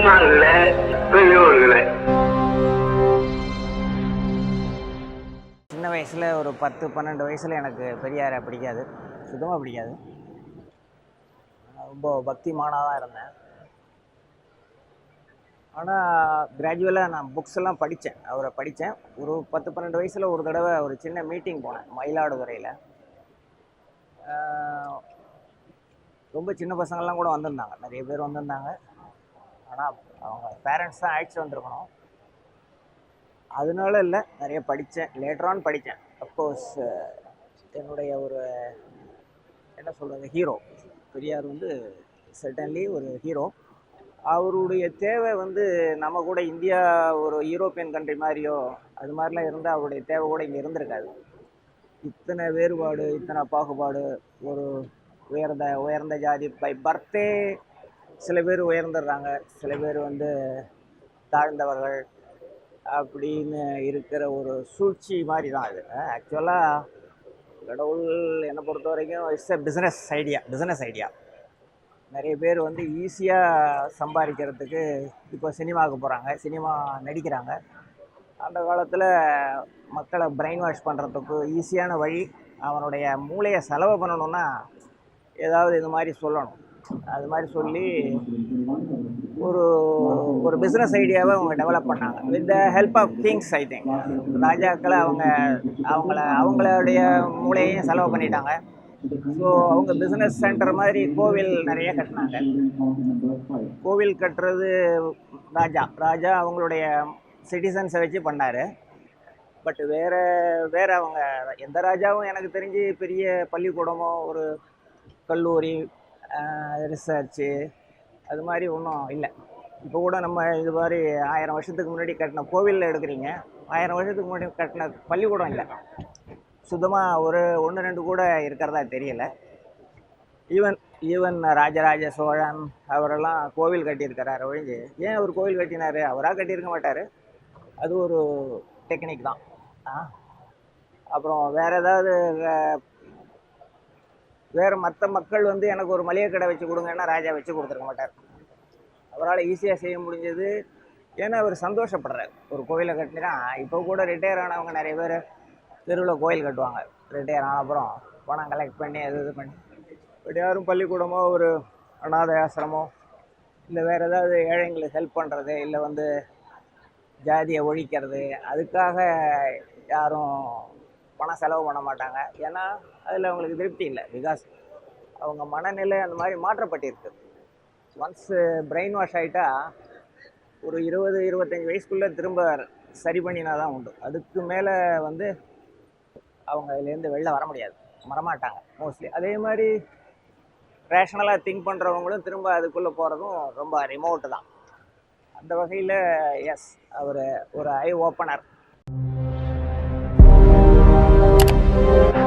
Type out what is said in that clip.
முன்னாள்ல பெரியோர்களை. சின்ன வயசில் ஒரு பத்து பன்னெண்டு வயசில் எனக்கு பெரியாரை பிடிக்காது. சுத்தமாக பிடிக்காது. ரொம்ப பக்திமானாக தான் இருந்தேன். ஆனால் கிராஜுவலாக நான் புக்ஸ் எல்லாம் படித்தேன் அவரை படித்தேன் ஒரு பத்து பன்னெண்டு வயசில் ஒரு தடவை ஒரு சின்ன மீட்டிங் போனேன் மயிலாடுதுறையில் ரொம்ப சின்ன பசங்கள்லாம் கூட வந்திருந்தாங்க. நிறைய பேர் வந்திருந்தாங்க. ஆனால் அவங்க பேரண்ட்ஸ் தான் அழைச்சிட்டு வந்திருக்கணும். அதனால இல்லை நிறைய படித்தேன் லேட்டரான் படித்தேன் அப்கோர்ஸ் என்னுடைய ஒரு என்ன சொல்கிறது ஹீரோ பெரியார் வந்து சர்டன்லி ஒரு ஹீரோ அவருடைய தேவை வந்து நம்ம கூட இந்தியா ஒரு யூரோப்பியன் கண்ட்ரி மாதிரியோ அது மாதிரிலாம் இருந்தால் அவருடைய தேவை கூட இங்கே இருந்திருக்காது. இத்தனை வேறுபாடு இத்தனை பாகுபாடு ஒரு உயர்ந்த உயர்ந்த ஜாதி பை பர்த்தே சில பேர் உயர்ந்துடுறாங்க சில பேர் வந்து தாழ்ந்தவர்கள் அப்படின்னு இருக்கிற ஒரு சூழ்ச்சி மாதிரி தான் இது. ஆக்சுவலாக கடவுள் என்னை பொறுத்த வரைக்கும் it's a business idea business idea நிறைய பேர் வந்து ஈஸியாக சம்பாதிக்கிறதுக்கு இப்போ சினிமாவுக்கு போகிறாங்க சினிமா நடிக்கிறாங்க. அந்த காலத்தில் மக்களை பிரெயின் வாஷ் பண்ணுறதுக்கு ஈஸியான வழி அவனுடைய மூளையை செலவு பண்ணணுன்னா ஏதாவது இது மாதிரி சொல்லணும். அது மாதிரி சொல்லி ஒரு ஒரு பிஸ்னஸ் ஐடியாவை அவங்க டெவலப் பண்ணாங்க. With the help of kings I think ராஜாக்களை அவங்க அவங்கள அவங்களுடைய மூளையையும் செலவு பண்ணிட்டாங்க. ஸோ அவங்க பிஸ்னஸ் சென்டர் மாதிரி கோவில் நிறைய கட்டினாங்க. கோவில் கட்டுறது ராஜா. ராஜா அவங்களுடைய சிட்டிசன்ஸை வச்சு பண்ணார். பட் வேறு வேறு அவங்க எந்த ராஜாவும் எனக்கு தெரிஞ்சு பெரிய பள்ளிக்கூடமோ ஒரு கல்லூரி ரிசர்ச்சு அது மாதிரி ஒன்றும் இல்லை. இப்போ கூட நம்ம இது மாதிரி ஆயிரம் வருஷத்துக்கு முன்னாடி கட்டின கோவிலில் எடுக்கிறீங்க. ஆயிரம் வருஷத்துக்கு முன்னாடி கட்டின பள்ளிக்கூடம் இல்லை. சுத்தமாக ஒரு ஒன்று ரெண்டு கூட இருக்கிறதா தெரியலை. ஈவன் ஈவன் ராஜராஜ சோழன் அவரெல்லாம் கோவில் கட்டியிருக்கிறாரு ஒழிஞ்சு. ஏன் அவர் கோவில் கட்டினார்? அவராக கட்டியிருக்க மாட்டார். அது ஒரு டெக்னிக் தான். ஆ? அப்புறம் வேறு ஏதாவது வேறு மற்ற மக்கள் வந்து எனக்கு ஒரு மளிகை கடை வச்சு கொடுங்கன்னா ராஜா வச்சு கொடுத்துருக்க மாட்டார். அவரால் ஈஸியாக செய்ய முடிஞ்சது. ஏன்னா அவர் சந்தோஷப்படுறார். ஒரு கோயிலை கட்டினா இப்போ கூட ரிட்டையர் ஆனவங்க நிறைய பேர் தெருவில் கோயில் கட்டுவாங்க. ரிட்டையர் ஆன அப்புறம் பணம் கலெக்ட் பண்ணி அது இது பண்ணி. பட் யாரும் பள்ளிக்கூடமோ ஒரு அனாதை ஆசிரமோ இல்லை வேறு ஏதாவது ஏழைங்களுக்கு ஹெல்ப் பண்ணுறது இல்லை வந்து ஜாதியை ஒழிக்கிறது அதுக்காக யாரும் பணம் செலவு பண்ண மாட்டாங்க. ஏன்னா அதில் அவங்களுக்கு திருப்தி இல்லை. பிகாஸ் அவங்க மனநிலை அந்த மாதிரி மாற்றப்பட்டிருக்கு. ஒன்ஸ் பிரெயின் வாஷ் ஆகிட்டா ஒரு இருபது இருபத்தஞ்சி வயசுக்குள்ளே திரும்ப சரி பண்ணினா தான் உண்டு. அதுக்கு மேலே வந்து அவங்க இதுலேருந்து வெளில வர முடியாது. வரமாட்டாங்க மோஸ்ட்லி அதே மாதிரி ரேஷனலாக திங்க் பண்ணுறவங்களும் திரும்ப அதுக்குள்ளே போகிறதும் ரொம்ப ரிமோட்டு தான். அந்த வகையில் எஸ் அவர் ஒரு ஐ ஓப்பனர் Thank you.